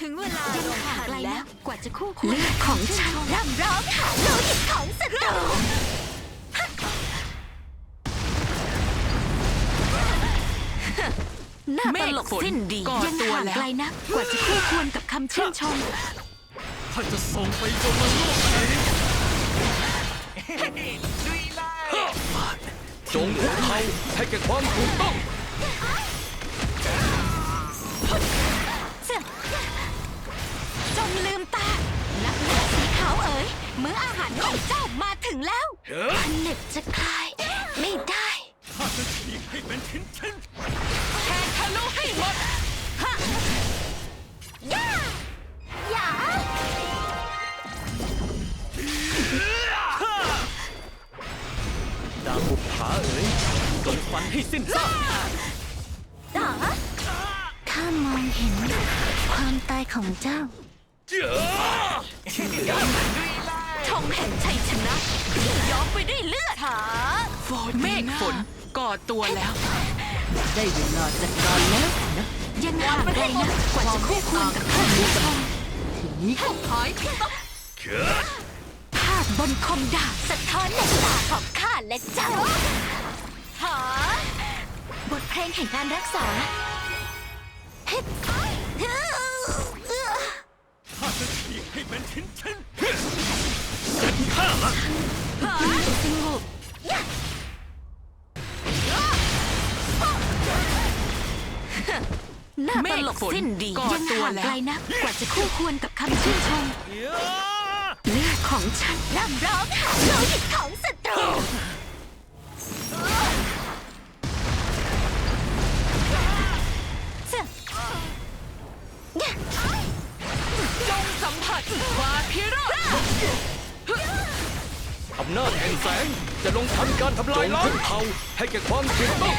ถึงเวลายังลงห่างทันไกลแล้นะวกว่าจะคู่ควรเลือดของฉันร่ำร้องหาโลหิตของศัตรูน่าเมตฆลกฝนสิ้นดีก่อยังตัวห่างแล้วไกลนะกว่าจะคู่ควรกับคำชื่นชมถ้าจะส่งไปบนโลกนี้ จงหัวเทาให้แก่ความถูกต้องจงลืมตา นักล่าสีขาวเอ๋ยมื้ออาหารของเจ้ามาถึงแล้วผนึกจะคลาย จงฟันให้สิ้นซากดาข้ามองเห็น ความตายของเจ้าเจ้าธงแห่งชัยชนะที่ย้อมไปด้วยเลือดหาเมฆฝนก่อตัวแล้ว ได้เวลาจัดการแล้วนะยังห่างไกลนะกว่าจะคู่ควรกับคำชื่นชมทีนี้หอยพิษเขิดภาพบนคมดาบสะท้อนในตาของข้าและเจ้า หาบทเพลงแห่งการรักษาข้าจะฉีกให้เป็นชิ้นชิ้นเสร็จข้าละสงบน่าเมตฆลกฝนสิ้นดีก่อยังตัวห่างแล้วไกลนะกว่าจะคู่ควรกับคำชื่นชมเลือดของฉันร่ำร้องหาโลหิตของศั จงสัมผัสความพิโรธอำนาจแห่งแสงจะลงทันการทำลายล้างเผาให้แก่ความถูกต้อง